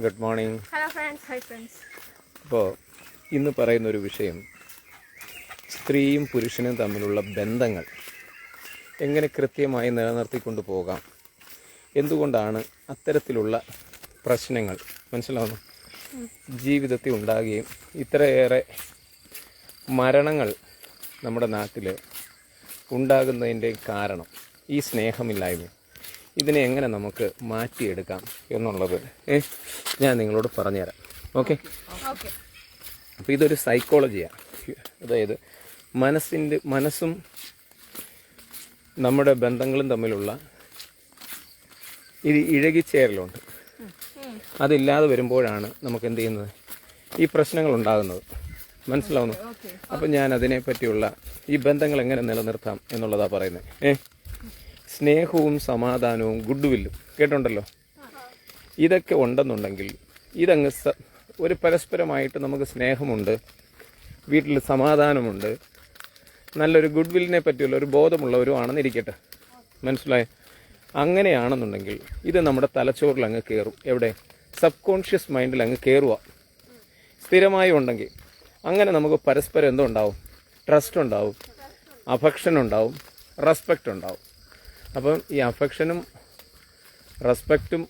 Good morning hello friends hi friends അപ്പോൾ ഇന്ന് പറയുന്ന ഒരു വിഷയം സ്ത്രീയും പുരുഷനും തമ്മിലുള്ള ബന്ധങ്ങൾ എങ്ങനെ കൃത്യമായി നിലനിർത്തിക്കൊണ്ട് പോകാം? എന്തുകൊണ്ടാണ് അത്തരത്തിലുള്ള പ്രശ്നങ്ങൾ മനസ്സിലാവുന്നു? ജീവിതത്തിൽ ഉണ്ടാകുകയും ഇത്രയേറെ മരണങ്ങൾ നമ്മുടെ നാട്ടിൽ ഉണ്ടാകുന്നതിന്റെ കാരണം ഈ സ്നേഹമില്ലായ്മ ഇതിനെ എങ്ങനെ നമുക്ക് മാറ്റിയെടുക്കാം എന്നുള്ളത്. ഞാൻ നിങ്ങളോട് പറഞ്ഞുതരാം. ഓക്കെ? അപ്പോൾ ഇതൊരു സൈക്കോളജിയാണ് അതായത് മനസ്സിന്റെ മനസ്സും നമ്മുടെ ബന്ധങ്ങളും തമ്മിലുള്ള ഇത് ഇഴകിച്ചേരലുണ്ട് അതില്ലാതെ വരുമ്പോഴാണ് നമുക്ക് എന്ത് ചെയ്യുന്നത്? ഈ പ്രശ്നങ്ങൾ ഉണ്ടാകുന്നത്. മനസ്സിലാവുന്നു? അപ്പം ഞാൻ അതിനെ പറ്റിയുള്ള ഈ ബന്ധങ്ങൾ എങ്ങനെ നിലനിർത്താം എന്നുള്ളതാണ് പറയുന്നത്. ഏ? സ്നേഹവും സമാധാനവും ഗുഡ് വില്ലും കേട്ടുണ്ടല്ലോ ഇതൊക്കെ ഉണ്ടെന്നുണ്ടെങ്കിൽ ഇതങ്ങ് ഒരു പരസ്പരമായിട്ട് നമുക്ക് സ്നേഹമുണ്ട് വീട്ടിൽ സമാധാനമുണ്ട് നല്ലൊരു ഗുഡ് വില്ലിനെ പറ്റിയുള്ള ഒരു ബോധമുള്ളവരും ആണെന്നിരിക്കട്ടെ. മനസ്സിലായോ? അങ്ങനെയാണെന്നുണ്ടെങ്കിൽ ഇത് നമ്മുടെ തലച്ചോറിൽ അങ്ങ് കയറും എവിടെ? സബ് കോൺഷ്യസ് മൈൻഡിൽ അങ്ങ് കയറുക സ്ഥിരമായി ഉണ്ടെങ്കിൽ അങ്ങനെ നമുക്ക് പരസ്പരം എന്തുണ്ടാവും? ട്രസ്റ്റ് ഉണ്ടാവും. അഫക്ഷൻ ഉണ്ടാവും. റെസ്പെക്റ്റ് ഉണ്ടാവും. അപ്പം ഈ അഫക്ഷനും റെസ്പെക്റ്റും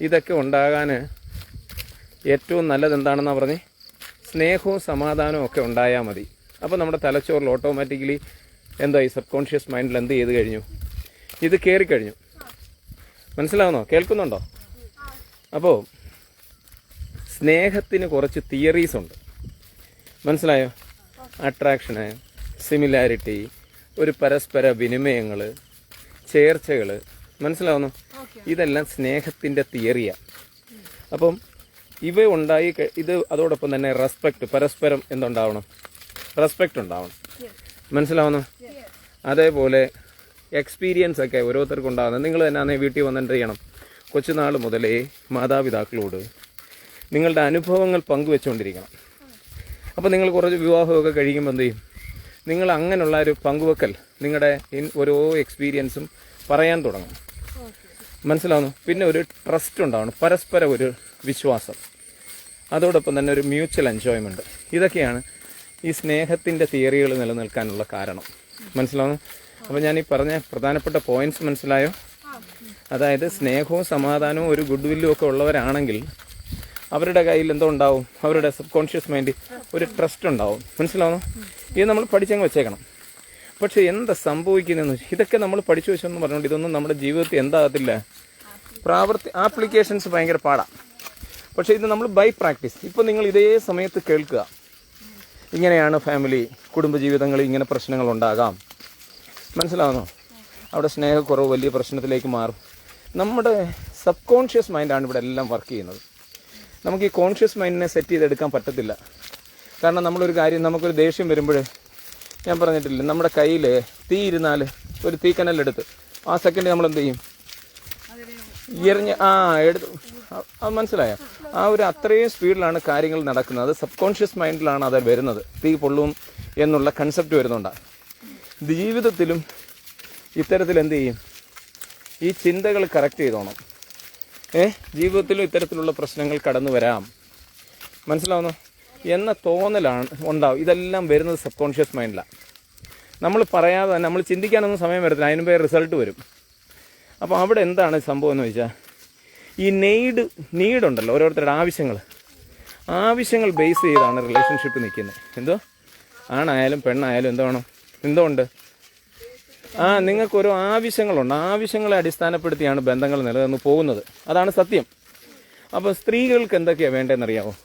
ഇതൊക്കെ ഉണ്ടാകാൻ ഏറ്റവും നല്ലത് എന്താണെന്നാണ് പറഞ്ഞ് സ്നേഹവും സമാധാനവും ഒക്കെ ഉണ്ടായാൽ മതി. അപ്പോൾ നമ്മുടെ തലച്ചോറിൽ ഓട്ടോമാറ്റിക്കലി എന്താ ഈ സബ് കോൺഷ്യസ് മൈൻഡിൽ എന്ത് ചെയ്ത് കഴിഞ്ഞു? ഇത് കയറിക്കഴിഞ്ഞു മനസ്സിലാവുന്നോ? കേൾക്കുന്നുണ്ടോ? അപ്പോൾ സ്നേഹത്തിന് കുറച്ച് തിയറീസ് ഉണ്ട്. മനസ്സിലായോ? അട്രാക്ഷന് സിമിലാരിറ്റി ഒരു പരസ്പര വിനിമയങ്ങൾ ചേർച്ചകൾ മനസ്സിലാവുന്നു? ഇതെല്ലാം സ്നേഹത്തിന്റെ തിയറിയാണ് അപ്പം ഇവ ഉണ്ടായി ഇത് അതോടൊപ്പം തന്നെ റെസ്പെക്റ്റ് പരസ്പരം എന്തുണ്ടാവണം? റെസ്പെക്റ്റ് ഉണ്ടാവണം. മനസ്സിലാവുന്നു? അതേപോലെ എക്സ്പീരിയൻസ് ഒക്കെ ഓരോരുത്തർക്കും ഉണ്ടാകുന്നത്. നിങ്ങൾ തന്നെ അന്നേ വീട്ടിൽ വന്നിട്ട് ചെയ്യണം. കൊച്ചുനാൾ മുതലേ മാതാപിതാക്കളോട് നിങ്ങളുടെ അനുഭവങ്ങൾ പങ്കുവെച്ചുകൊണ്ടിരിക്കണം. അപ്പോൾ നിങ്ങൾ കുറച്ച് വിവാഹമൊക്കെ കഴിയുമ്പോൾ എന്ത് ചെയ്യും? നിങ്ങൾ അങ്ങനെയുള്ള ഒരു പങ്കുവെക്കൽ നിങ്ങളുടെ ഓരോ എക്സ്പീരിയൻസും പറയാൻ തുടങ്ങും. മനസ്സിലാവുന്നു? പിന്നെ ഒരു ട്രസ്റ്റ് ഉണ്ടാവണം. പരസ്പര ഒരു വിശ്വാസം. അതോടൊപ്പം തന്നെ ഒരു മ്യൂച്വൽ എൻജോയ്മെന്റ് ഇതൊക്കെയാണ് ഈ സ്നേഹത്തിന്റെ തിയറികൾ നിലനിൽക്കാനുള്ള കാരണം. മനസ്സിലാവുന്നു? അപ്പോൾ ഞാൻ ഈ പറഞ്ഞ പ്രധാനപ്പെട്ട പോയിന്റ്സ് മനസ്സിലായോ? അതായത് സ്നേഹവും സമാധാനവും ഒരു ഗുഡ് വില്ലും ഒക്കെ ഉള്ളവരാണെങ്കിൽ അവരുടെ കയ്യിൽ എന്തോ ഉണ്ടാവും. അവരുടെ സബ് കോൺഷ്യസ് മൈൻഡ് ഒരു ട്രസ്റ്റ് ഉണ്ടാവും. മനസ്സിലാവുന്നു? ഇത് നമ്മൾ പഠിച്ചങ്ങ് വെച്ചേക്കണം. പക്ഷെ എന്താ സംഭവിക്കുന്നതെന്ന് വെച്ചാൽ ഇതൊക്കെ നമ്മൾ പഠിച്ചു വെച്ചെന്ന് പറഞ്ഞുകൊണ്ട് ഇതൊന്നും നമ്മുടെ ജീവിതത്തിൽ എന്താകത്തില്ല. പ്രാവർത്തി ആപ്ലിക്കേഷൻസ് ഭയങ്കര പാടാണ് പക്ഷേ ഇത് നമ്മൾ ബൈ പ്രാക്ടീസ് ഇപ്പോൾ നിങ്ങൾ ഇതേ സമയത്ത് കേൾക്കുക. ഇങ്ങനെയാണ് ഫാമിലി കുടുംബജീവിതങ്ങളിൽ ഇങ്ങനെ പ്രശ്നങ്ങൾ ഉണ്ടാകാം. മനസ്സിലാവുന്നോ? അവിടെ സ്നേഹക്കുറവ് വലിയ പ്രശ്നത്തിലേക്ക് മാറും. നമ്മുടെ സബ് കോൺഷ്യസ് മൈൻഡാണ് ഇവിടെ എല്ലാം വർക്ക് ചെയ്യുന്നത്. നമുക്ക് ഈ കോൺഷ്യസ് മൈൻഡിനെ സെറ്റ് ചെയ്തെടുക്കാൻ പറ്റത്തില്ല. കാരണം നമ്മളൊരു കാര്യം നമുക്കൊരു ദേഷ്യം വരുമ്പോൾ ഞാൻ പറഞ്ഞിട്ടില്ല നമ്മുടെ കയ്യിൽ തീ ഇരുന്നാൽ ഒരു തീക്കനലെടുത്ത് ആ സെക്കൻഡ് നമ്മൾ എന്ത് ചെയ്യും? എറിഞ്ഞ് ആ എടുത്ത് അത് മനസ്സിലായോ? ആ ഒരു അത്രയും സ്പീഡിലാണ് കാര്യങ്ങൾ നടക്കുന്നത്. സബ് കോൺഷ്യസ് മൈൻഡിലാണ് അത് വരുന്നത്. തീ പൊള്ളും എന്നുള്ള കൺസെപ്റ്റ് വരുന്നുണ്ടാണ് ജീവിതത്തിലും ഇത്തരത്തിൽ എന്ത് ചെയ്യും? ഈ ചിന്തകൾ കറക്റ്റ് ചെയ്തോണം. ഏ? ജീവിതത്തിലും ഇത്തരത്തിലുള്ള പ്രശ്നങ്ങൾ കടന്നു വരാം. മനസ്സിലാവുന്നു? എന്ന തോന്നലാണ് ഉണ്ടാവും. ഇതെല്ലാം വരുന്നത് സബ് കോൺഷ്യസ് മൈൻഡിലാണ് നമ്മൾ പറയാതെ നമ്മൾ ചിന്തിക്കാനൊന്നും സമയം വരത്തില്ല. അതിന് പേര് റിസൾട്ട് വരും. അപ്പോൾ അവിടെ എന്താണ് സംഭവം എന്ന് വെച്ചാൽ ഈ നെയ്ഡ് നീഡുണ്ടല്ലോ ഓരോരുത്തരുടെ ആവശ്യങ്ങൾ. ആവശ്യങ്ങൾ ബേസ് ചെയ്താണ് റിലേഷൻഷിപ്പ് നിൽക്കുന്നത്. എന്തോ? ആണായാലും പെണ്ണായാലും എന്തോ വേണം. എന്തോ ഉണ്ട്? ആ നിങ്ങൾക്കൊരു ആവശ്യങ്ങളുണ്ട്. ആവശ്യങ്ങളെ അടിസ്ഥാനപ്പെടുത്തിയാണ് ബന്ധങ്ങൾ നിലനിന്ന് പോകുന്നത്. അതാണ് സത്യം. അപ്പോൾ സ്ത്രീകൾക്ക് എന്തൊക്കെയാണ് വേണ്ടതെന്നറിയാമോ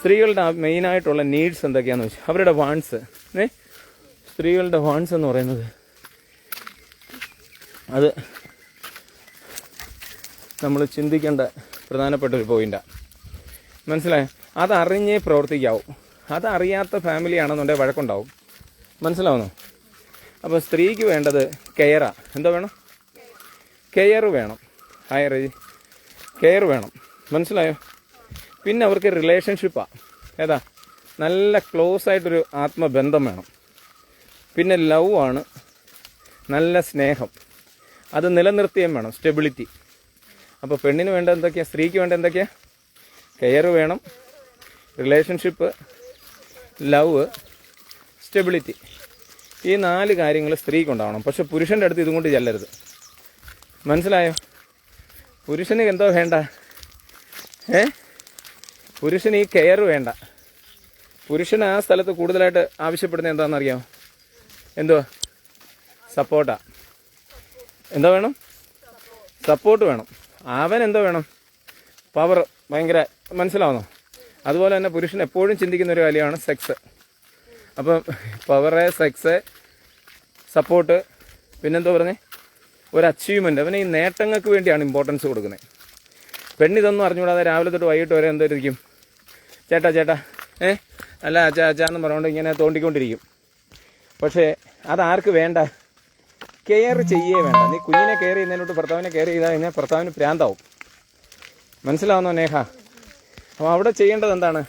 സ്ത്രീകളുടെ മെയിനായിട്ടുള്ള നീഡ്സ് എന്തൊക്കെയാന്ന് വെച്ചാൽ അവരുടെ വാൺസ് ഏ? സ്ത്രീകളുടെ വാൺസ് എന്ന് പറയുന്നത് അത് നമ്മൾ ചിന്തിക്കേണ്ട പ്രധാനപ്പെട്ട ഒരു പോയിന്റാണ് മനസ്സിലായോ? അതറിഞ്ഞേ പ്രവർത്തിക്കാവൂ. അതറിയാത്ത ഫാമിലി ആണെന്നുണ്ടെങ്കിൽ വഴക്കുണ്ടാവും. മനസ്സിലാവുന്നു? അപ്പോൾ സ്ത്രീക്ക് വേണ്ടത് കെയറാ എന്താ വേണം? കെയർ വേണം. ഹയർ കെയർ വേണം. മനസ്സിലായോ? പിന്നെ അവർക്ക് റിലേഷൻഷിപ്പാണ് ഏതാ? നല്ല ക്ലോസ് ആയിട്ടൊരു ആത്മബന്ധം വേണം. പിന്നെ ലവ് ആണ് നല്ല സ്നേഹം. അത് നിലനിർത്തിയും വേണം സ്റ്റെബിലിറ്റി അപ്പോൾ പെണ്ണിന് വേണ്ട എന്തൊക്കെയാണ് സ്ത്രീക്ക് വേണ്ട എന്തൊക്കെയാണ് കെയർ വേണം റിലേഷൻഷിപ്പ് ലവ് സ്റ്റെബിലിറ്റി ഈ നാല് കാര്യങ്ങൾ സ്ത്രീക്കുണ്ടാവണം പക്ഷെ പുരുഷന്റെ അടുത്ത് ഇതും കൊണ്ട് ചെല്ലരുത്. മനസ്സിലായോ? പുരുഷന് എന്തോ വേണ്ട? ഏ? പുരുഷന് ഈ കെയർ വേണ്ട. പുരുഷൻ ആ സ്ഥലത്ത് കൂടുതലായിട്ട് ആവശ്യപ്പെടുന്നത് എന്താണെന്നറിയാമോ എന്തുവാ? സപ്പോർട്ടാ. എന്താ വേണം? സപ്പോർട്ട് വേണം. അവൻ എന്തോ വേണം? പവർ ഭയങ്കര മനസ്സിലാവുന്നോ? അതുപോലെ തന്നെ പുരുഷൻ എപ്പോഴും ചിന്തിക്കുന്ന ഒരു കാര്യമാണ് സെക്സ്. അപ്പം പവറ് സെക്സ് സപ്പോർട്ട് പിന്നെന്തോ പറഞ്ഞേ? ഒരു അച്ചീവ്മെന്റ് അവന് ഈ നേട്ടങ്ങൾക്ക് വേണ്ടിയാണ് ഇമ്പോർട്ടൻസ് കൊടുക്കുന്നത്. പെണ്ണിതൊന്നും അറിഞ്ഞുകൂടാതെ രാവിലെ തൊട്ട് വൈകിട്ട് വരെ എന്തായിരിക്കും ചേട്ടാ ചേട്ടാ. ഏ? അല്ല അച്ഛാ അച്ഛാ എന്ന് പറഞ്ഞുകൊണ്ട് ഇങ്ങനെ തോണ്ടിക്കൊണ്ടിരിക്കും. പക്ഷേ അതാർക്ക് വേണ്ട? കെയർ ചെയ്യേ വേണ്ട. നീ കുഞ്ഞിനെ കെയർ ചെയ്യുന്നതിനോട്ട് ഭർത്താവിനെ കെയർ ചെയ്താൽ കഴിഞ്ഞാൽ ഭർത്താവിന് പ്രാന്താവും മനസ്സിലാവുന്നോ നേഹ? അപ്പോൾ അവിടെ ചെയ്യേണ്ടത് എന്താണ്?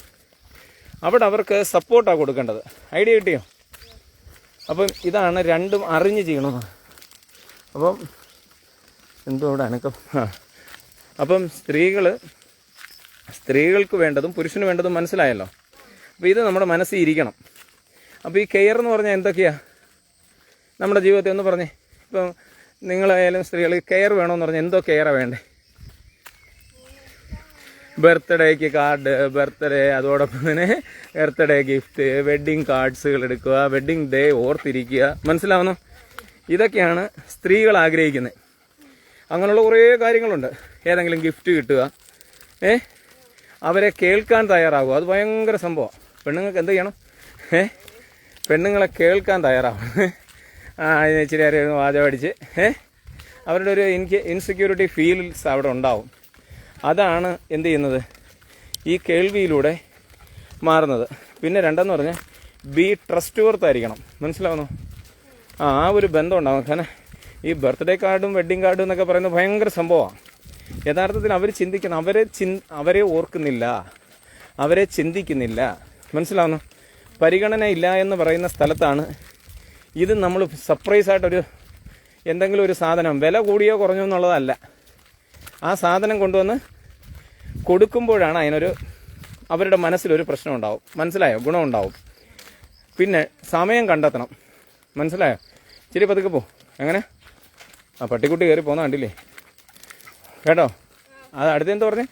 അവിടെ അവർക്ക് സപ്പോർട്ടാണ് കൊടുക്കേണ്ടത്. ഐഡിയ കിട്ടിയോ? അപ്പം ഇതാണ് രണ്ടും അറിഞ്ഞ് ചെയ്യണമെന്ന് അപ്പം എന്തോ അവിടെ അനക്കം. അപ്പം സ്ത്രീകൾ സ്ത്രീകൾക്ക് വേണ്ടതും പുരുഷന് വേണ്ടതും മനസ്സിലായല്ലോ. അപ്പോൾ ഇത് നമ്മുടെ മനസ്സിൽ ഇരിക്കണം. അപ്പോൾ ഈ കെയർ എന്ന് പറഞ്ഞാൽ എന്തൊക്കെയാ? നമ്മുടെ ജീവിതത്തിൽ ഒന്ന് പറഞ്ഞേ. ഇപ്പം നിങ്ങളായാലും സ്ത്രീകൾ കെയർ വേണമെന്ന് പറഞ്ഞാൽ എന്തോ കെയറാണ് വേണ്ടേ? ബർത്ത്ഡേക്ക് കാർഡ് ബർത്ത്ഡേ അതോടൊപ്പം തന്നെ ബർത്ത്ഡേ ഗിഫ്റ്റ് വെഡ്ഡിങ് കാർഡ്സുകൾ എടുക്കുക വെഡ്ഡിങ് ഡേ ഓർത്തിരിക്കുക. മനസ്സിലാവുന്നു? ഇതൊക്കെയാണ് സ്ത്രീകൾ ആഗ്രഹിക്കുന്നത്. അങ്ങനെയുള്ള കുറേ കാര്യങ്ങളുണ്ട്. ഏതെങ്കിലും ഗിഫ്റ്റ് കിട്ടുക. ഏ? അവരെ കേൾക്കാൻ തയ്യാറാകും. അത് ഭയങ്കര സംഭവം. പെണ്ണുങ്ങൾക്ക് എന്ത് ചെയ്യണം? ഏ? പെണ്ണുങ്ങളെ കേൾക്കാൻ തയ്യാറാവും ആ അതിന് ഇച്ചിരി ആരെയും വാചകം അടിച്ച് ഏ? അവരുടെ ഒരു എനിക്ക് ഇൻസെക്യൂരിറ്റി ഫീൽസ് അവിടെ ഉണ്ടാവും. അതാണ് എന്ത് ചെയ്യുന്നത്? ഈ കേൾവിയിലൂടെ മാറുന്നത്. പിന്നെ രണ്ടെന്ന് പറഞ്ഞാൽ ബി ട്രസ്റ്റ് വർത്തായിരിക്കണം മനസ്സിലാവുന്നു? ആ ഒരു ബന്ധം ഉണ്ടാവും. കാരണം ഈ ബർത്ത്ഡേ കാർഡും വെഡ്ഡിങ് കാർഡും എന്നൊക്കെ പറയുന്നത് ഭയങ്കര സംഭവമാണ്. യഥാർത്ഥത്തിൽ അവർ ചിന്തിക്കണം അവരെ ചിൻ അവരെ ഓർക്കുന്നില്ല അവരെ ചിന്തിക്കുന്നില്ല. മനസ്സിലാവുന്നു? പരിഗണന ഇല്ല എന്ന് പറയുന്ന സ്ഥലത്താണ് ഇത് നമ്മൾ സർപ്രൈസ് ആയിട്ടൊരു എന്തെങ്കിലും ഒരു സാധനം വില കൂടിയോ കുറഞ്ഞോ എന്നുള്ളതല്ല. ആ സാധനം കൊണ്ടുവന്ന് കൊടുക്കുമ്പോഴാണ് അതിനൊരു അവരുടെ മനസ്സിലൊരു പ്രശ്നം ഉണ്ടാവും. മനസ്സിലായോ? ഗുണമുണ്ടാവും പിന്നെ സമയം കണ്ടെത്തണം. മനസ്സിലായോ? ശരി പതുക്കെ പോ. എങ്ങനെ? ആ പട്ടിക്കുട്ടി കയറി പോകുന്ന കണ്ടില്ലേ? കേട്ടോ? അത് അടുത്തെന്ത് പറഞ്ഞേ?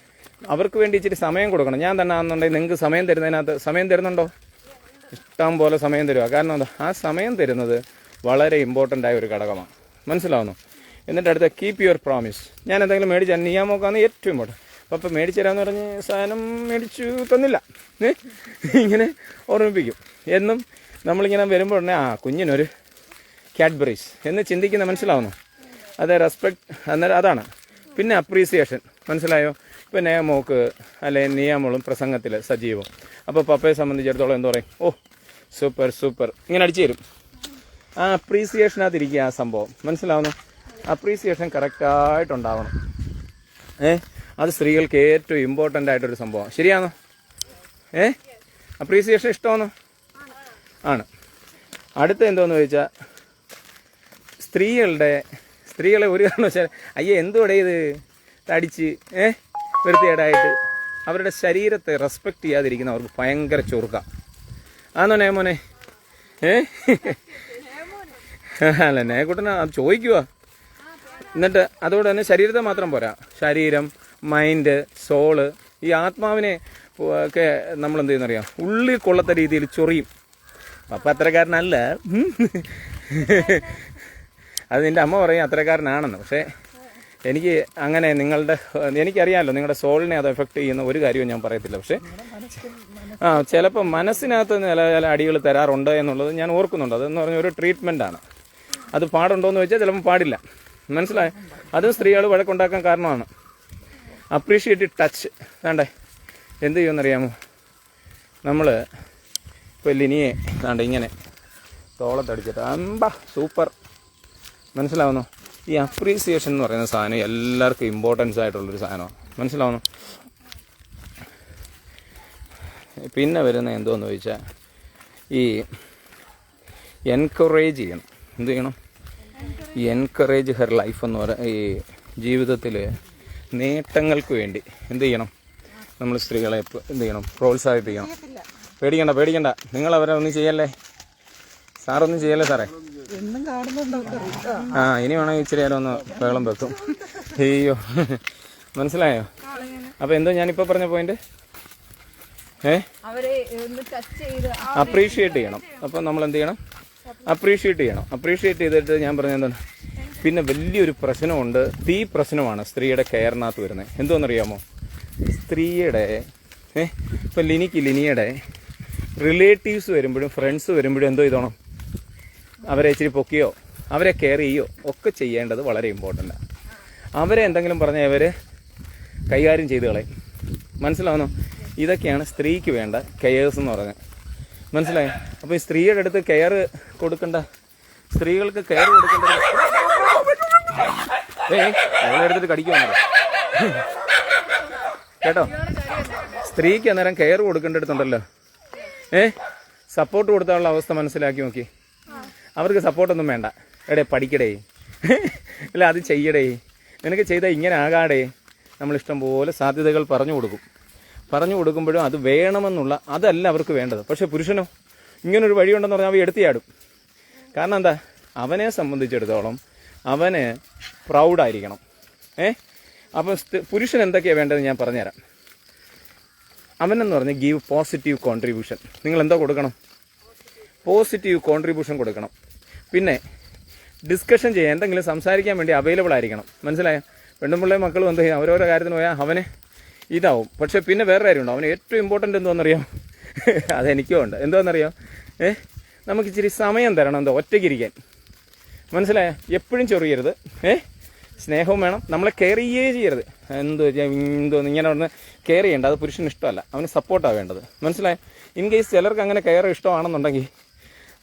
അവർക്ക് വേണ്ടി ഇച്ചിരി സമയം കൊടുക്കണം. ഞാൻ തന്നെ ആണെന്നുണ്ടെങ്കിൽ നിങ്ങൾക്ക് സമയം തരുന്നതിനകത്ത് സമയം തരുന്നുണ്ടോ? ഇഷ്ടം പോലെ സമയം തരുക കാരണം എന്താ? ആ സമയം തരുന്നത് വളരെ ഇമ്പോർട്ടന്റ് ആയ ഒരു ഘടകമാണ്. മനസ്സിലാവുന്നു? എന്നിട്ട് അടുത്ത കീപ്പ് യുവർ പ്രോമിസ് ഞാൻ എന്തെങ്കിലും മേടിച്ച നോക്കാന്ന് ഏറ്റവും ഇമ്പോർട്ടന്റ് അപ്പം ഇപ്പം മേടിച്ചു തരാമെന്ന് പറഞ്ഞ് സാധനം മേടിച്ചു തന്നില്ല? ഇങ്ങനെ ഓർമ്മിപ്പിക്കും. എന്നും നമ്മളിങ്ങനെ വരുമ്പോൾ ഉടനെ ആ കുഞ്ഞിനൊരു കാഡ്ബറീസ് എന്ന് ചിന്തിക്കുന്ന മനസ്സിലാവുന്നു? അതെ റെസ്പെക്ട് അന്നേരം അതാണ്. പിന്നെ അപ്രീസിയേഷൻ മനസ്സിലായോ? ഇപ്പം നേമോക്ക് അല്ലെ നിയാമോളും പ്രസംഗത്തിൽ സജീവം. അപ്പോൾ പപ്പയെ സംബന്ധിച്ചിടത്തോളം എന്താ പറയും? ഓ സൂപ്പർ സൂപ്പർ ഇങ്ങനെ അടിച്ചു തരും. ആ അപ്രീസിയേഷനകത്തിരിക്കുക ആ സംഭവം. മനസ്സിലാവുന്നു? അപ്രീസിയേഷൻ കറക്റ്റായിട്ടുണ്ടാവണം ഏ അത് സ്ത്രീകൾക്ക് ഏറ്റവും ഇമ്പോർട്ടന്റ് ആയിട്ടൊരു സംഭവമാണ്. ശരിയാണോ ഏ അപ്രീസിയേഷൻ ഇഷ്ടമാണോ ആണ്. അടുത്ത എന്തോന്ന് ചോദിച്ചാൽ സ്ത്രീകളുടെ സ്ത്രീകളെ ഒരു കാരണവശാൽ അയ്യേ എന്തുവിടെ ഇത്? തടിച്ച് ഏഹ് വൃത്തികേടായിട്ട്. അവരുടെ ശരീരത്തെ റെസ്പെക്റ്റ് ചെയ്യാതിരിക്കുന്ന അവർക്ക് ഭയങ്കര ചൊറുക്ക. ആണോ നേമോനെ ഏഹ് അല്ല നേക്കുട്ടന ചോദിക്കുക എന്നിട്ട് അതോടെ തന്നെ ശരീരത്തെ മാത്രം പോരാ. ശരീരം മൈൻഡ് സോൾ ഈ ആത്മാവിനെ ഒക്കെ നമ്മൾ എന്ത് ചെയ്യുന്നറിയാം? ഉള്ളിൽ കൊള്ളത്ത രീതിയിൽ ചൊറിയും. അപ്പം അത്രക്കാരനല്ല. അത് നിന്റെ അമ്മ പറയും അത്രക്കാരനാണെന്ന് പക്ഷേ എനിക്ക് അങ്ങനെ നിങ്ങളുടെ എനിക്കറിയാമല്ലോ നിങ്ങളുടെ സോളിനെ അത് എഫക്റ്റ് ചെയ്യുന്ന ഒരു കാര്യവും ഞാൻ പറയത്തില്ല. പക്ഷേ ആ ചിലപ്പോൾ മനസ്സിനകത്ത് ചില ചില അടികൾ തരാറുണ്ട് എന്നുള്ളത് ഞാൻ ഓർക്കുന്നുണ്ട്. അതെന്ന് പറഞ്ഞ ഒരു ട്രീറ്റ്മെന്റാണ് അത് പാടുണ്ടോ എന്ന് ചോദിച്ചാൽ ചിലപ്പോൾ പാടില്ല. മനസ്സിലായോ? അതും സ്ത്രീകൾ വഴക്കുണ്ടാക്കാൻ കാരണമാണ്. അപ്രീഷിയേറ്റ് ടച്ച് വേണ്ടേ എന്ത് ചെയ്യുമെന്നറിയാമോ? നമ്മൾ ഇപ്പോൾ ലിനിയെ വേണ്ട ഇങ്ങനെ തോളത്തടിച്ചിട്ട് അമ്പ സൂപ്പർ. മനസ്സിലാവുന്നു? ഈ അപ്രീസിയേഷൻ എന്ന് പറയുന്ന സാധനം എല്ലാവർക്കും ഇമ്പോർട്ടൻസ് ആയിട്ടുള്ളൊരു സാധനമാണ്. മനസ്സിലാവുന്നു? പിന്നെ വരുന്ന എന്തോന്ന് ചോദിച്ചാൽ ഈ എൻകറേജ് ചെയ്യണം. എന്ത് ചെയ്യണം? എൻകറേജ് ഹെർ ലൈഫ് എന്ന് പറയുന്ന ഈ ജീവിതത്തിൽ നേട്ടങ്ങൾക്ക് വേണ്ടി എന്ത് ചെയ്യണം? നമ്മൾ സ്ത്രീകളെ എന്ത് ചെയ്യണം? പ്രോത്സാഹിപ്പിക്കണം. പേടിക്കണ്ട പേടിക്കണ്ട. നിങ്ങൾ അവരെ ഒന്നും ചെയ്യല്ലേ? സാറൊന്നും ചെയ്യല്ലേ സാറേ? ആ ഇനി വേണമെങ്കിൽ ഇച്ചിരി നേരം ഒന്ന് വെള്ളം വെക്കും. അയ്യോ. മനസ്സിലായോ? അപ്പൊ എന്തോ ഞാനിപ്പോ പറഞ്ഞ പോയിന്റ് ഏ? അപ്രീഷിയേറ്റ് ചെയ്യണം. അപ്പൊ നമ്മൾ എന്ത് ചെയ്യണം? അപ്രീഷിയേറ്റ് ചെയ്യണം. അപ്രീഷിയേറ്റ് ചെയ്തിട്ട് ഞാൻ പറഞ്ഞ എന്താണ്? പിന്നെ വലിയൊരു പ്രശ്നമുണ്ട്. തീ പ്രശ്നമാണ് സ്ത്രീയുടെ കെയറിനകത്ത് വരുന്നത്. എന്തോന്നറിയാമോ? സ്ത്രീയുടെ ഏഹ് ഇപ്പം ലിനിക്ക് ലിനിയുടെ റിലേറ്റീവ്സ് വരുമ്പോഴും ഫ്രണ്ട്സ് വരുമ്പോഴും എന്തോ ചെയ്തോണം അവരെ ഇച്ചിരി പൊക്കിയോ അവരെ കെയർ ചെയ്യോ ഒക്കെ ചെയ്യേണ്ടത് വളരെ ഇമ്പോർട്ടന്റാണ് അവരെ എന്തെങ്കിലും പറഞ്ഞാൽ അവർ കൈകാര്യം ചെയ്ത് കളയും. മനസ്സിലാവുന്നോ? ഇതൊക്കെയാണ് സ്ത്രീക്ക് വേണ്ട കെയേഴ്സ് എന്ന് പറഞ്ഞത് മനസ്സിലായോ? അപ്പോൾ ഈ സ്ത്രീയുടെ അടുത്ത് കെയർ കൊടുക്കേണ്ട സ്ത്രീകൾക്ക് കെയർ കൊടുക്കേണ്ട ഏ അവളെ എടുത്തിട്ട് കടിക്കുവാണോ കേട്ടോ? സ്ത്രീക്ക് അന്നേരം കെയർ കൊടുക്കേണ്ടടുത്തുണ്ടല്ലോ. ഏ സപ്പോർട്ട് കൊടുത്താനുള്ള അവസ്ഥ മനസ്സിലാക്കി നോക്കി. അവർക്ക് സപ്പോർട്ടൊന്നും വേണ്ട. എടേ പഠിക്കടേ. അല്ല അത് ചെയ്യടേ. നിനക്ക് ചെയ്താൽ ഇങ്ങനെ ആകാടേ. നമ്മൾ ഇഷ്ടം പോലെ സാധ്യതകൾ പറഞ്ഞു കൊടുക്കും. പറഞ്ഞു കൊടുക്കുമ്പോഴും അത് വേണമെന്നുള്ള അതല്ല അവർക്ക് വേണ്ടത്. പക്ഷെ പുരുഷനോ ഇങ്ങനൊരു വഴിയുണ്ടെന്ന് പറഞ്ഞാൽ അവ എടുത്തിയാടും. കാരണം എന്താ? അവനെ സംബന്ധിച്ചിടത്തോളം അവന് പ്രൗഡായിരിക്കണം. ഏ? അപ്പം പുരുഷൻ എന്തൊക്കെയാണ് വേണ്ടതെന്ന് ഞാൻ പറഞ്ഞുതരാം. അവനെന്ന് പറഞ്ഞാൽ ഗീവ് പോസിറ്റീവ് കോൺട്രിബ്യൂഷൻ നിങ്ങൾ എന്താ കൊടുക്കണം. പോസിറ്റീവ് കോൺട്രിബ്യൂഷൻ കൊടുക്കണം. പിന്നെ ഡിസ്കഷൻ ചെയ്യാൻ എന്തെങ്കിലും സംസാരിക്കാൻ വേണ്ടി അവൈലബിൾ ആയിരിക്കണം. മനസ്സിലായോ? പെണ്ണുമ്പിള്ളേ മക്കൾ എന്ത് ചെയ്യും? അവരോരോ കാര്യത്തിന് പോയാൽ അവന് ഇതാവും. പക്ഷേ പിന്നെ വേറെ കാര്യമുണ്ടോ. അവന് ഏറ്റവും ഇമ്പോർട്ടന്റ് എന്തോന്നറിയാം അതെനിക്കും ഉണ്ട്. എന്തോന്നറിയാം ഏ? നമുക്ക് ഇച്ചിരി സമയം തരണം എന്തോ ഒറ്റയ്ക്കിരിക്കാൻ മനസ്സിലായോ? എപ്പോഴും ചൊറിയരുത്. ഏ? സ്നേഹവും വേണം. നമ്മളെ കെയർ ചെയ്യേ ചെയ്യരുത്. എന്തോ എന്തോ ഇങ്ങനെ ഒന്ന് കെയർ ചെയ്യേണ്ട. അത് പുരുഷന് ഇഷ്ടമല്ല. അവന് സപ്പോർട്ടാണ് വേണ്ടത്. മനസ്സിലായോ? ഇൻ കേസ് ചിലർക്ക് അങ്ങനെ കെയർ ഇഷ്ടമാണെന്നുണ്ടെങ്കിൽ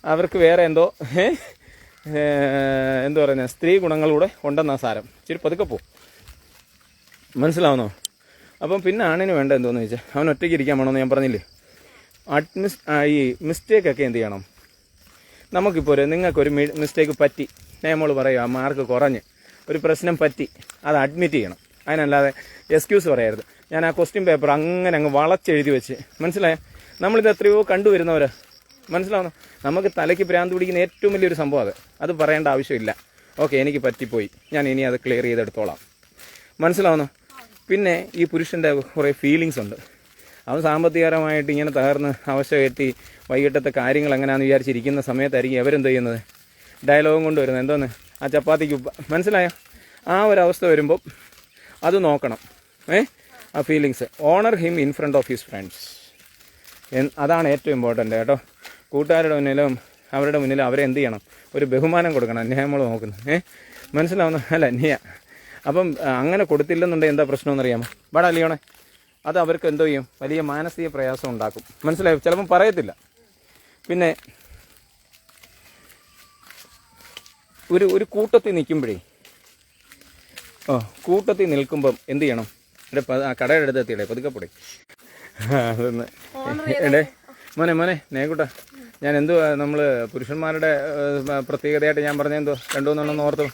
അവർക്ക് വേറെ എന്തോ എന്തോ പറയുന്ന സ്ത്രീ ഗുണങ്ങളൂടെ ഉണ്ടെന്നാ സാരം. ഇച്ചിരി പതുക്കെ പോ. മനസ്സിലാവുന്നോ? അപ്പം പിന്നെ ആണിന് വേണ്ട എന്തോന്ന് ചോദിച്ചാൽ അവൻ ഒറ്റയ്ക്ക് ഇരിക്കാൻ വേണമെന്ന് ഞാൻ പറഞ്ഞില്ലേ? അഡ്മിസ് ഈ മിസ്റ്റേക്കൊക്കെ എന്ത് ചെയ്യണം? നമുക്കിപ്പോൾ ഒരു നിങ്ങൾക്കൊരു മിസ്റ്റേക്ക് പറ്റി. നമ്മൾ പറയുക മാർക്ക് കുറഞ്ഞ്. ഒരു പ്രശ്നം പറ്റി. അത് അഡ്മിറ്റ് ചെയ്യണം. അതിനല്ലാതെ എക്സ്ക്യൂസ് പറയരുത്. ഞാൻ ആ ക്വസ്റ്റ്യൻ പേപ്പർ അങ്ങനെ അങ്ങ് വളച്ചെഴുതി വെച്ച്. മനസ്സിലായോ? നമ്മളിത് എത്രയോ കണ്ടുവരുന്നവർ മനസ്സിലാവുന്നു? നമുക്ക് തലയ്ക്ക് ഭ്രാന്ത് പിടിക്കുന്ന ഏറ്റവും വലിയൊരു സംഭവം അത്. അത് പറയേണ്ട ആവശ്യമില്ല. ഓക്കെ എനിക്ക് പറ്റിപ്പോയി. ഞാൻ ഇനി അത് ക്ലിയർ ചെയ്തെടുത്തോളാം. മനസ്സിലാവുന്നു? പിന്നെ ഈ പുരുഷന്റെ കുറേ ഫീലിങ്സ് ഉണ്ട്. അവൻ സാമ്പത്തികപരമായിട്ട് ഇങ്ങനെ തകർന്ന് അവശ കെട്ടി വൈകിട്ടത്തെ കാര്യങ്ങൾ എങ്ങനെയാണെന്ന് വിചാരിച്ചിരിക്കുന്ന സമയത്തായിരിക്കും അവരെന്ത് ചെയ്യുന്നത്? ഡയലോഗും കൊണ്ട് വരുന്നത്. എന്തോന്ന്? ആ ചപ്പാത്തിക്ക് ഉപ്പ മനസ്സിലായോ? ആ ഒരു അവസ്ഥ വരുമ്പോൾ അത് നോക്കണം. ഏ? ആ feelings honour him in front of his friends അതാണ് ഏറ്റവും ഇമ്പോർട്ടന്റ് കേട്ടോ. കൂട്ടുകാരുടെ മുന്നിലും അവരുടെ മുന്നിലും അവരെ എന്ത് ചെയ്യണം? ഒരു ബഹുമാനം കൊടുക്കണം അന്യായം നമ്മൾ നോക്കുന്നത് ഏഹ് മനസ്സിലാവുന്ന അല്ല നീയ അപ്പം അങ്ങനെ കൊടുത്തില്ലെന്നുണ്ടെങ്കിൽ എന്താ പ്രശ്നമെന്നറിയാമോ വാടാ അല്ലയോണേ അത് അവർക്ക് എന്തോ ചെയ്യും? വലിയ മാനസിക പ്രയാസം ഉണ്ടാക്കും. മനസ്സിലായി? ചിലപ്പം പറയത്തില്ല. പിന്നെ ഒരു ഒരു കൂട്ടത്തിൽ നിൽക്കുമ്പോഴേ ഓ കൂട്ടത്തിൽ നിൽക്കുമ്പം എന്ത് ചെയ്യണം? എടേ കടയുടെ അടുത്ത് എത്തിയിടേ പതുക്കെ പൊടി. അതൊന്ന് എടേ മോനെ മോനെ നേക്കൂട്ടാ ഞാൻ എന്തുവാ നമ്മൾ പുരുഷന്മാരുടെ പ്രത്യേകതയായിട്ട് ഞാൻ പറഞ്ഞ എന്തോ? രണ്ടു മൂന്നെണ്ണം ഓർത്തു.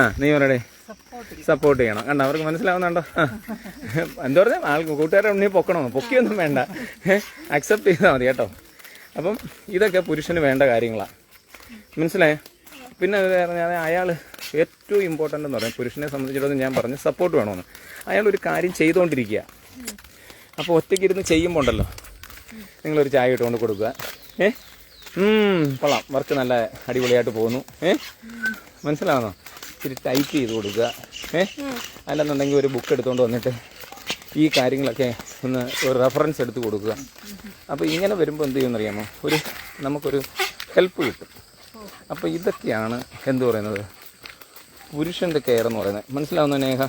ആ നീ പറയടേ. സപ്പോർട്ട് ചെയ്യണം. കണ്ട അവർക്ക് മനസ്സിലാവുന്നുണ്ടോ. എന്താ പറഞ്ഞാൽ ആൾ കൂട്ടുകാരുടെ ഉണ്ണി പൊക്കണോ? പൊക്കിയൊന്നും വേണ്ട. അക്സെപ്റ്റ് ചെയ്താൽ മതി കേട്ടോ. അപ്പം ഇതൊക്കെ പുരുഷന് വേണ്ട കാര്യങ്ങളാണ് മനസ്സിലായേ? പിന്നെ പറഞ്ഞാൽ അയാൾ ഏറ്റവും ഇമ്പോർട്ടന്റ് എന്ന് പറയാം. പുരുഷനെ സംബന്ധിച്ചിടത്തോളം ഞാൻ പറഞ്ഞു സപ്പോർട്ട് വേണമെന്ന് അയാൾ ഒരു കാര്യം ചെയ്തുകൊണ്ടിരിക്കുക അപ്പോൾ ഒറ്റയ്ക്ക് ഇരുന്ന് ചെയ്യുമ്പോൾ ഉണ്ടല്ലോ നിങ്ങളൊരു ചായ ഇട്ടുകൊണ്ട് കൊടുക്കുക. ഏ? ഉം, കൊള്ളാം. വർക്ക് നല്ല അടിപൊളിയായിട്ട് പോകുന്നു. ഏ? മനസ്സിലാവുന്നോ? ഇച്ചിരി ടൈപ്പ് ചെയ്ത് കൊടുക്കുക. ഏ? അല്ലെന്നുണ്ടെങ്കിൽ ഒരു ബുക്ക് എടുത്തുകൊണ്ട് വന്നിട്ട് ഈ കാര്യങ്ങളൊക്കെ ഒന്ന് ഒരു റെഫറൻസ് എടുത്ത് കൊടുക്കുക. അപ്പോൾ ഇങ്ങനെ വരുമ്പോൾ എന്ത് ചെയ്യുമെന്നറിയാമോ? ഒരു നമുക്കൊരു ഹെൽപ്പ് കിട്ടും. അപ്പോൾ ഇതൊക്കെയാണ് എന്ത് പറയുന്നത്? പുരുഷന്റെ കെയർ എന്ന് പറയുന്നത്. മനസ്സിലാവുന്ന നേഹ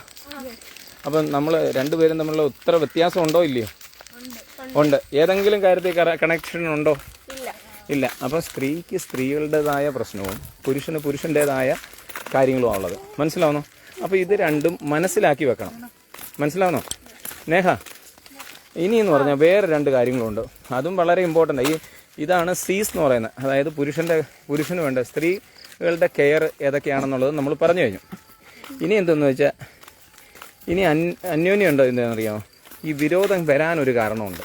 അപ്പം നമ്മൾ രണ്ടുപേരും തമ്മിലുള്ള ഉത്തര വ്യത്യാസം ഉണ്ടോ ഇല്ലയോ? ഉണ്ട്. ഏതെങ്കിലും കാര്യത്തിൽ കണക്ഷൻ ഉണ്ടോ? ഇല്ല. ഇല്ല. അപ്പം സ്ത്രീക്ക് സ്ത്രീകളുടേതായ പ്രശ്നവും പുരുഷന് പുരുഷന്റെതായ കാര്യങ്ങളും ഉള്ളത് മനസ്സിലാവുന്നോ? അപ്പോൾ ഇത് രണ്ടും മനസ്സിലാക്കി വെക്കണം. മനസ്സിലാവുന്നോ? നേഹ ഇനി എന്ന് പറഞ്ഞാൽ വേറെ രണ്ട് കാര്യങ്ങളുണ്ട്. അതും വളരെ ഇമ്പോർട്ടന്റ് ഈ ഇതാണ് സീസ് എന്ന് പറയുന്നത്. അതായത് പുരുഷന്റെ പുരുഷന് വേണ്ട സ്ത്രീകളുടെ കെയർ ഏതൊക്കെയാണെന്നുള്ളത് നമ്മൾ പറഞ്ഞു കഴിഞ്ഞു. ഇനി എന്തെന്ന് വെച്ചാൽ ഇനി അന്യോന്യം ഉണ്ടോ എന്താണെന്നറിയാമോ ഈ വിരോധം വരാനൊരു കാരണമുണ്ട്.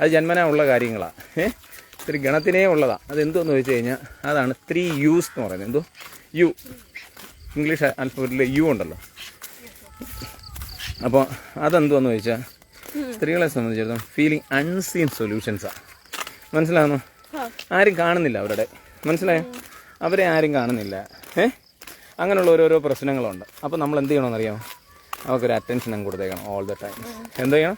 അത് ജന്മനാ ഉള്ള കാര്യങ്ങളാണ് ഏ? ഇത്തിരി ഗണത്തിനേ ഉള്ളതാണ് അതെന്തോന്ന് ചോദിച്ചു കഴിഞ്ഞാൽ അതാണ് ത്രീ യൂസ് എന്ന് പറയുന്നത്. എന്തോ? യു. ഇംഗ്ലീഷ് ആൽഫബറ്റിൽ യു ഉണ്ടല്ലോ. അപ്പോൾ അതെന്തോന്ന് ചോദിച്ചാൽ സ്ത്രീകളെ സംബന്ധിച്ചിടത്തോളം ഫീലിംഗ് അൺസീൻ സൊല്യൂഷൻസാണ് മനസ്സിലാകുന്നു ആരും കാണുന്നില്ല അവരുടെ. മനസ്സിലായോ? അവരെ ആരും കാണുന്നില്ല. ഏ? അങ്ങനെയുള്ള ഓരോരോ പ്രശ്നങ്ങളുണ്ട്. അപ്പോൾ നമ്മൾ എന്ത് ചെയ്യണമെന്നറിയാമോ? അവർക്കൊരു അറ്റൻഷൻ അങ്ങ് കൊടുത്തേക്കണം ഓൾ ദ ടൈം എന്ത് ചെയ്യണം?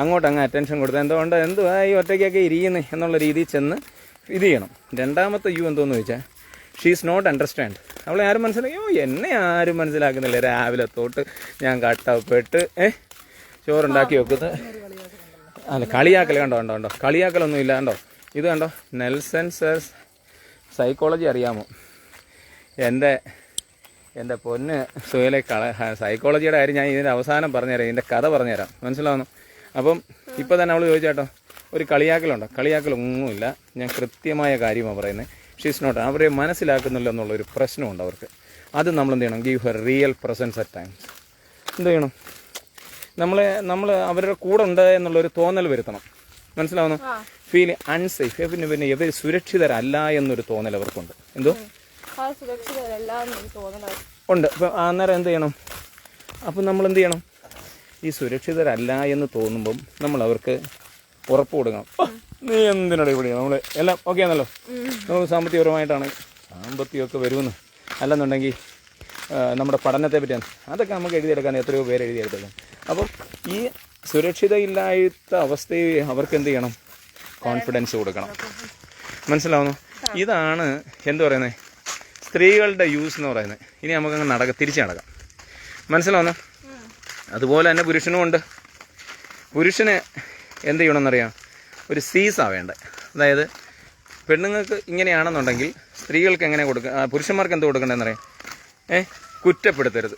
അങ്ങോട്ട് അങ്ങ് അറ്റൻഷൻ കൊടുത്താൽ എന്തുകൊണ്ട് എന്തുവാ ഈ ഒറ്റയ്ക്കൊക്കെ ഇരിക്കുന്നത് എന്നുള്ള രീതിയിൽ ചെന്ന് ഇത് ചെയ്യണം. രണ്ടാമത്തെ യു എന്തോന്ന് ചോദിച്ചാൽ ഷീസ് നോട്ട് അണ്ടർസ്റ്റാൻഡ് അവളെ ആരും മനസ്സിലാക്കിയോ എന്നെ ആരും മനസ്സിലാക്കുന്നില്ല. രാവിലെ തൊട്ട് ഞാൻ കട്ടപ്പെട്ട് ഏ ചോറുണ്ടാക്കി വെക്കുന്നത് അല്ല കളിയാക്കൽ കണ്ടോ കണ്ടോ കണ്ടോ? കളിയാക്കലൊന്നും ഇല്ല കണ്ടോ? ഇത് കണ്ടോ? നെൽസൺ സേഴ്സ് സൈക്കോളജി അറിയാമോ? എന്റെ എന്റെ പൊന്ന് സുഹലെ കള സൈക്കോളജിയുടെ കാര്യം ഞാൻ ഇതിന്റെ അവസാനം പറഞ്ഞുതരാം ഇതിന്റെ കഥ പറഞ്ഞുതരാം. മനസ്സിലാവുന്നു? അപ്പം ഇപ്പം തന്നെ അവൾ ചോദിച്ചാട്ടോ ഒരു കളിയാക്കലുണ്ടോ? കളിയാക്കലൊന്നുമില്ല. ഞാൻ കൃത്യമായ കാര്യമാണ് പറയുന്നത് ഷീസ് നോട്ട് അവരെ മനസ്സിലാക്കുന്നില്ല എന്നുള്ളൊരു പ്രശ്നമുണ്ട് അവർക്ക്. അത് നമ്മൾ എന്ത് ചെയ്യണം? Give her real presence at times എന്ത് ചെയ്യണം? നമ്മൾ നമ്മൾ അവരുടെ കൂടെ ഉണ്ട് എന്നുള്ളൊരു തോന്നൽ വരുത്തണം. മനസ്സിലാവുന്നു? ഫീൽ അൺസേഫ് പിന്നെ പിന്നെ ഇവർ സുരക്ഷിതരല്ല എന്നൊരു തോന്നൽ അവർക്കുണ്ട്. എന്തോ? ഉണ്ട്. അപ്പം അന്നേരം എന്ത് ചെയ്യണം? അപ്പം നമ്മൾ എന്ത് ചെയ്യണം? ഈ സുരക്ഷിതരല്ല എന്ന് തോന്നുമ്പം നമ്മൾ അവർക്ക് ഉറപ്പ് കൊടുക്കണം. നീ എന്തിനാ ഇവിടെ? നമ്മൾ എല്ലാം ഓക്കെ ആണല്ലോ. നമുക്ക് സാമ്പത്തികപരമായിട്ടാണ് സാമ്പത്തികമൊക്കെ വരുമെന്ന്. അല്ലെന്നുണ്ടെങ്കിൽ നമ്മുടെ പഠനത്തെ പറ്റിയാണ്. അതൊക്കെ നമുക്ക് എഴുതിയെടുക്കാൻ എത്രയോ പേര് എഴുതിയെടുത്തേക്കാം അപ്പം ഈ സുരക്ഷിതയില്ലാത്ത അവസ്ഥയെ അവർക്ക് എന്ത് ചെയ്യണം? കോൺഫിഡൻസ് കൊടുക്കണം. മനസ്സിലാവുന്നു? ഇതാണ് എന്ത് പറയുന്നത് സ്ത്രീകളുടെ യൂസ് എന്ന് പറയുന്നത്. ഇനി നമുക്ക് നമുക്കങ്ങ് നടക്ക തിരിച്ച് നടക്കാം. മനസ്സിലാവുന്നു? അതുപോലെ തന്നെ പുരുഷനും ഉണ്ട്. പുരുഷന് എന്ത് ചെയ്യണമെന്നറിയാം? ഒരു സീസാണ് വേണ്ടത് അതായത് പെണ്ണുങ്ങൾക്ക് ഇങ്ങനെയാണെന്നുണ്ടെങ്കിൽ സ്ത്രീകൾക്ക് എങ്ങനെ കൊടുക്കുക പുരുഷന്മാർക്ക് എന്ത് കൊടുക്കണ്ടെന്നറിയാം? ഏ കുറ്റപ്പെടുത്തരുത്.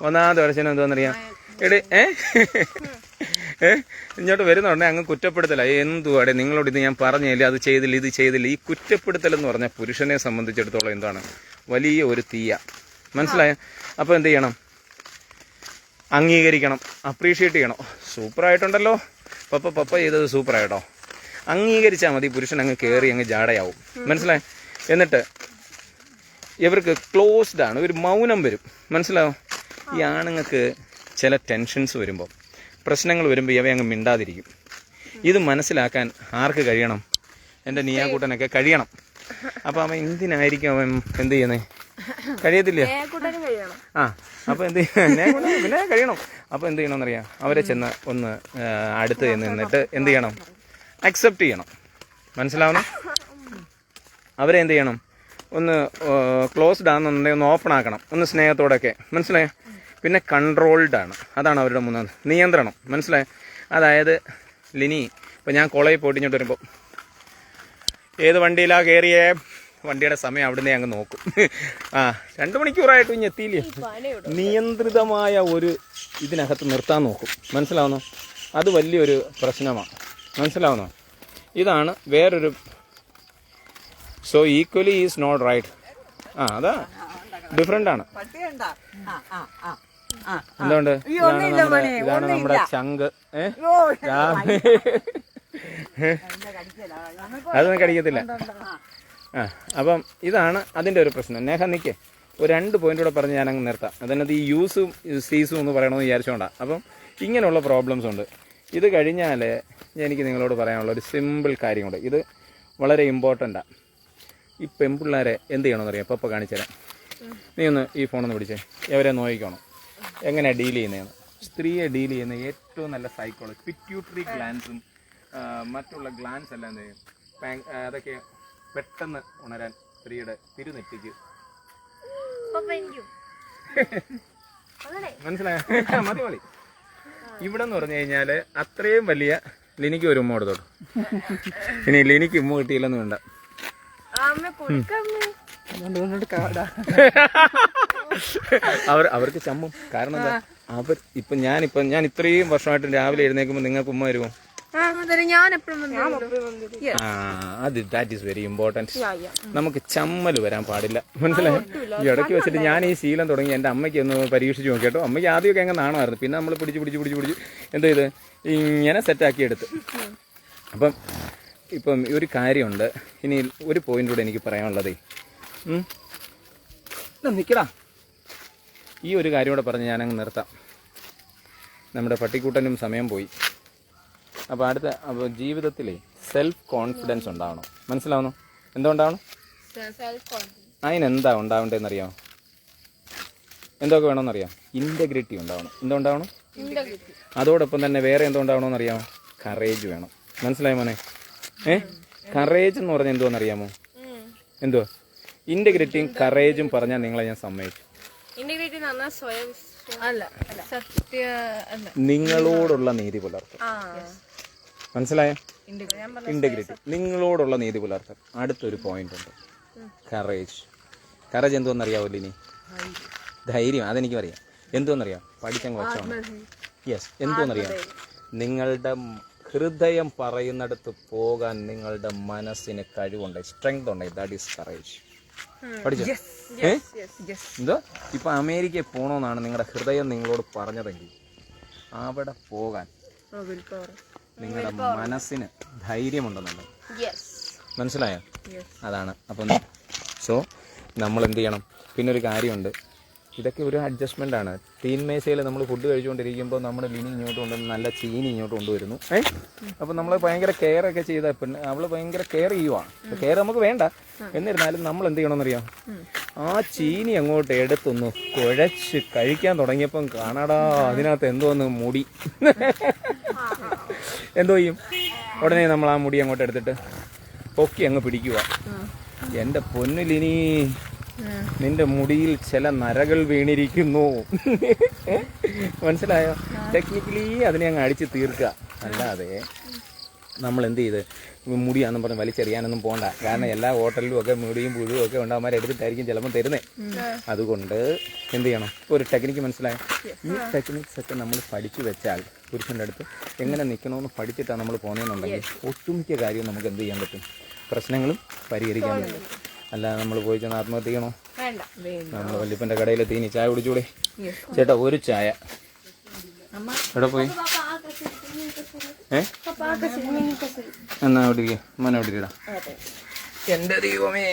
ഒന്നാമത്തെ വരച്ചതിന് എന്തോന്നറിയാം എടി ഏ? ഏ? ഇങ്ങോട്ട് വരുന്നുണ്ടെങ്കിൽ അങ്ങ് കുറ്റപ്പെടുത്തല. എന്തുവാടെ? നിങ്ങളോട് ഇത് ഞാൻ പറഞ്ഞില്ല? അത് ചെയ്തില്ല? ഇത് ചെയ്തില്ല? ഈ കുറ്റപ്പെടുത്തൽ എന്ന് പറഞ്ഞാൽ പുരുഷനെ സംബന്ധിച്ചിടത്തോളം എന്താണ്? വലിയ ഒരു തീയ. മനസ്സിലായ? അപ്പോൾ എന്ത് ചെയ്യണം? അംഗീകരിക്കണം. അപ്രീഷിയേറ്റ് ചെയ്യണം. സൂപ്പറായിട്ടുണ്ടല്ലോ പപ്പ പപ്പ ചെയ്തത് സൂപ്പറായിട്ടോ അംഗീകരിച്ചാൽ മതി. പുരുഷൻ അങ്ങ് കയറി അങ്ങ് ജാടയാവും. മനസ്സിലായോ? എന്നിട്ട് ഇവർക്ക് ക്ലോസ്ഡ് ആണ്. ഒരു മൗനം വരും. മനസ്സിലാവും ഈ ആണുങ്ങൾക്ക് ചില ടെൻഷൻസ് വരുമ്പോൾ പ്രശ്നങ്ങൾ വരുമ്പോൾ ഇവ അങ്ങ് മിണ്ടാതിരിക്കും. ഇത് മനസ്സിലാക്കാൻ ആർക്ക് കഴിയണം? എന്റെ നീയാക്കൂട്ടനൊക്കെ കഴിയണം. അപ്പോൾ അവൻ എന്തിനായിരിക്കും അവൻ എന്ത് ചെയ്യുന്നത് കഴിയത്തില്ല? ആ അപ്പോൾ എന്ത് പിന്നെ കഴിയണം. അപ്പോൾ എന്ത് ചെയ്യണം ചെയ്യണമെന്നറിയാം അവരെ ചെന്ന് ഒന്ന് അടുത്ത് ചെന്ന് നിന്നിട്ട് എന്ത് ചെയ്യണം? അക്സെപ്റ്റ് ചെയ്യണം. മനസ്സിലാവണം അവരെ എന്ത് ചെയ്യണം? ഒന്ന് ക്ലോസ്ഡ് ആണെന്നുണ്ടെങ്കിൽ ഒന്ന് ഓപ്പൺ ആക്കണം. ഒന്ന് സ്നേഹത്തോടെയൊക്കെ. മനസ്സിലായോ? പിന്നെ കൺട്രോൾഡ് ആണ്. അതാണ് അവരുടെ മൂന്നാമത് നിയന്ത്രണം. മനസ്സിലായോ? അതായത് ലിനി ഇപ്പം ഞാൻ കോളേജിൽ പോയിട്ട് ഇങ്ങോട്ട് വരുമ്പോൾ ഏത് വണ്ടിയിലാ കയറിയേ വണ്ടിയുടെ സമയം അവിടുന്ന് അങ്ങ് നോക്കും. ആ രണ്ട് മണിക്കൂറായിട്ടും ഇനി എത്തിയില്ലേ? നിയന്ത്രിതമായ ഒരു ഇതിനകത്ത് നിർത്താൻ നോക്കും. മനസ്സിലാവുന്നോ? അത് വലിയൊരു പ്രശ്നമാണ്. മനസ്സിലാവുന്നോ? ഇതാണ് വേറൊരു so equally is not right ആ അതാ. ഡിഫറെന്റ് ആണ്. എന്തുകൊണ്ട്? ഇതാണ് നമ്മുടെ. ചങ്ക്. ഏ? അതൊന്നും കടിക്കത്തില്ല ആ അപ്പം ഇതാണ് അതിന്റെ ഒരു പ്രശ്നം. നേഹ നിൽക്കേ ഒരു രണ്ട് പോയിന്റ് കൂടെ പറഞ്ഞ് ഞാനങ്ങ് നിർത്താം. അതിനകത്ത് ഈ യൂസും സീസും എന്ന് പറയണമെന്ന് വിചാരിച്ചുകൊണ്ടാണ് അപ്പം ഇങ്ങനെയുള്ള പ്രോബ്ലംസ് ഉണ്ട്. ഇത് കഴിഞ്ഞാൽ എനിക്ക് നിങ്ങളോട് പറയാനുള്ള ഒരു സിമ്പിൾ കാര്യമുണ്ട് ഇത് വളരെ ഇമ്പോർട്ടന്റാണ് ഈ പെൺപിള്ളേരെ എന്ത് ചെയ്യണമെന്ന് അറിയാം പപ്പ കാണിച്ചുതരാം നീ ഒന്ന് ഈ ഫോണൊന്ന് പിടിച്ചേ. എവരെ നോയിക്കണം എങ്ങനെയാണ് ഡീൽ ചെയ്യുന്നതെന്ന് സ്ത്രീയെ ഡീൽ ചെയ്യുന്ന ഏറ്റവും നല്ല സൈക്കോളജി പിറ്റ്യൂട്ടറി ഗ്ലാൻസും മറ്റുള്ള ഗ്ലാൻസ് എല്ലാം എന്ത് ചെയ്യും? അതൊക്കെ പെട്ടെന്ന് ഉണരാൻ സ്ത്രീയുടെ തിരുനെറ്റിക്ക്. മനസ്സിലായോ മതി മതി ഇവിടെ എന്ന് പറഞ്ഞു കഴിഞ്ഞാൽ അത്രയും വലിയ ലിനിക്ക് ഒരു ഉമ്മ കൊടുത്തോട്ടു ഇനി ലിനിക്ക് ഉമ്മ കിട്ടിയില്ലെന്ന് വേണ്ട. അവർ അവർക്ക് ചമ്മും. കാരണം എന്താ? അവർ ഇപ്പൊ ഞാനിപ്പം ഞാൻ ഇത്രയും വർഷമായിട്ട് രാവിലെ എഴുന്നേൽക്കുമ്പോൾ നിങ്ങൾക്ക് ഉമ്മ വരുമോ? അത് ദാറ്റ് ഈസ് വെരി ഇമ്പോർട്ടന്റ് നമുക്ക് ചമ്മൽ വരാൻ പാടില്ല. മനസ്സിലായി? ഈ ഇടയ്ക്ക് വെച്ചിട്ട് ഞാൻ ഈ ശീലം തുടങ്ങി എന്റെ അമ്മയ്ക്ക് ഒന്ന് പരീക്ഷിച്ച് നോക്കി കേട്ടോ. അമ്മയ്ക്ക് ആദ്യമൊക്കെ അങ്ങ് നാണമായിരുന്നു. പിന്നെ നമ്മൾ പിടിച്ച് പിടിച്ച് പിടിച്ച് പിടിച്ച് എന്ത് ചെയ്ത് ഇങ്ങനെ സെറ്റാക്കി എടുത്ത്. അപ്പം ഇപ്പം ഒരു കാര്യമുണ്ട്. ഇനി ഒരു പോയിന്റ് കൂടെ എനിക്ക് പറയാനുള്ളതേ. നിൽക്കടാ ഈ ഒരു കാര്യം കൂടെ പറഞ്ഞ് ഞാനങ്ങ് നിർത്താം. നമ്മുടെ പട്ടിക്കൂട്ടനും സമയം പോയി. അപ്പോൾ അടുത്ത അപ്പോൾ ജീവിതത്തിലെ സെൽഫ് കോൺഫിഡൻസ് ഉണ്ടാവണം. മനസ്സിലാവുന്നു? എന്തുകൊണ്ടാവണം? സെൽഫ് കോൺഫിഡൻസ് അതിനെന്താ ഉണ്ടാവേണ്ടതെന്ന് അറിയാമോ എന്തൊക്കെ വേണമെന്നറിയാം? ഇന്റഗ്രിറ്റി ഉണ്ടാവണം. എന്താ ഉണ്ടാവണം അതോടൊപ്പം തന്നെ വേറെ എന്തുണ്ടാവണമെന്ന് അറിയാമോ കറേജ് വേണം. മനസ്സിലായോ മോനെ? ഏ? കറേജ് എന്ന് പറഞ്ഞാൽ എന്തുവാണെന്നറിയാമോ എന്തുവാ? ഇന്റഗ്രിറ്റിയും കറേജും പറഞ്ഞാൽ നിങ്ങളെ ഞാൻ സമ്മതിച്ചു ഇന്റഗ്രേറ്റ് സ്വയം അല്ല സത്യ അല്ല. നിങ്ങളോടുള്ള നീതി പുലർത്തും. മനസ്സിലായോ? ഇന്റഗ്രിറ്റി നിങ്ങളോടുള്ള നീതി പുലർത്തൽ. അടുത്തൊരു പോയിന്റ് ഉണ്ട്. കറേജ് കറേജ് എന്തോന്നറിയാവോ ഇനി ധൈര്യം. അതെനിക്കും അറിയാം എന്തോന്നറിയാം പഠിക്കാൻ കുറച്ചാണ് യെസ് എന്തോന്നറിയാം നിങ്ങളുടെ ഹൃദയം പറയുന്നിടത്ത് പോകാൻ നിങ്ങളുടെ മനസ്സിന് കഴിവുണ്ട്. സ്ട്രെങ്ത് ഉണ്ട്. ദാറ്റ് ഈസ് കറേജ് പഠിച്ചോ? ഏ? എന്തോ? ഇപ്പൊ അമേരിക്കയിൽ പോണോന്നാണ് നിങ്ങളുടെ ഹൃദയം നിങ്ങളോട് പറഞ്ഞതെങ്കിൽ അവിടെ പോകാൻ നിങ്ങളുടെ മനസ്സിന് ധൈര്യമുണ്ടെന്നുണ്ട്. മനസ്സിലായോ? അതാണ്. അപ്പം സോ നമ്മൾ എന്ത് ചെയ്യണം? പിന്നെ ഒരു കാര്യമുണ്ട്. ഇതൊക്കെ ഒരു അഡ്ജസ്റ്റ്മെന്റ് ആണ്. തീൻമേശയിൽ നമ്മൾ ഫുഡ് കഴിച്ചുകൊണ്ടിരിക്കുമ്പോൾ നമ്മുടെ ലിനി ഇങ്ങോട്ട് കൊണ്ടുവന്ന് നല്ല ചീനി ഇങ്ങോട്ട് കൊണ്ടുവരുന്നു. ഏ? അപ്പം നമ്മൾ ഭയങ്കര കെയർ ഒക്കെ ചെയ്ത പിന്നെ അവൾ ഭയങ്കര കെയർ ചെയ്യുവാണ്. കെയർ നമുക്ക് വേണ്ട. എന്നിരുന്നാലും നമ്മൾ എന്ത് ചെയ്യണമെന്നറിയാം? ആ ചീനി അങ്ങോട്ട് എടുത്തൊന്ന് കുഴച്ച് കഴിക്കാൻ തുടങ്ങിയപ്പം കാണാടാ അതിനകത്ത് എന്തോന്ന് മുടി. എന്തോ ചെയ്യും? ഉടനെ നമ്മൾ ആ മുടി അങ്ങോട്ട് എടുത്തിട്ട് പൊക്കി അങ്ങ് പിടിക്കുക എന്റെ പൊന്നിലിനി നിന്റെ മുടിയിൽ ചില നരകൾ വീണിരിക്കുന്നു. മനസ്സിലായോ? ടെക്നിക്കലി അതിനെ അങ്ങ് അടിച്ച് തീർക്കുക. അല്ലാതെ നമ്മൾ എന്ത് ചെയ്ത്? മുടിയാണെന്നും പറഞ്ഞ് വലിച്ചെറിയാനൊന്നും പോണ്ട. കാരണം എല്ലാ ഹോട്ടലിലും ഒക്കെ മുടിയും പുഴുവും ഒക്കെ ഉണ്ടാകുമ്പോൾ എടുത്തിട്ടായിരിക്കും ചിലപ്പോൾ തരുന്നേ. അതുകൊണ്ട് എന്ത് ചെയ്യണം? ഒരു ടെക്നിക്ക് മനസ്സിലായോ? ഈ ടെക്നിക്സ് ഒക്കെ നമ്മൾ പഠിച്ചു വെച്ചാൽ പുരുഷന്റെ അടുത്ത് എങ്ങനെ നിൽക്കണമെന്ന് പഠിച്ചിട്ടാണ് നമ്മൾ പോകുന്നതെന്നുണ്ടെങ്കിൽ ഒട്ടുമിക്ക കാര്യവും നമുക്ക് എന്ത് ചെയ്യാൻ പറ്റും? പ്രശ്നങ്ങളും പരിഹരിക്കാൻ പറ്റും. അല്ല നമ്മൾ പോയി ചെന്ന് ആത്മഹത്യ ചെയ്യണോ? നമ്മൾ വല്യപ്പന്റെ കടയിൽ തീനി ചായ കുടിച്ചൂടെ? ചേട്ടാ ഒരു ചായ. എവിടെ പോയി? ഏ? എന്നാ എവിടെ ഇരിക്കുക മന ഇരിക്കടാ എന്റെ ദൈവമേ.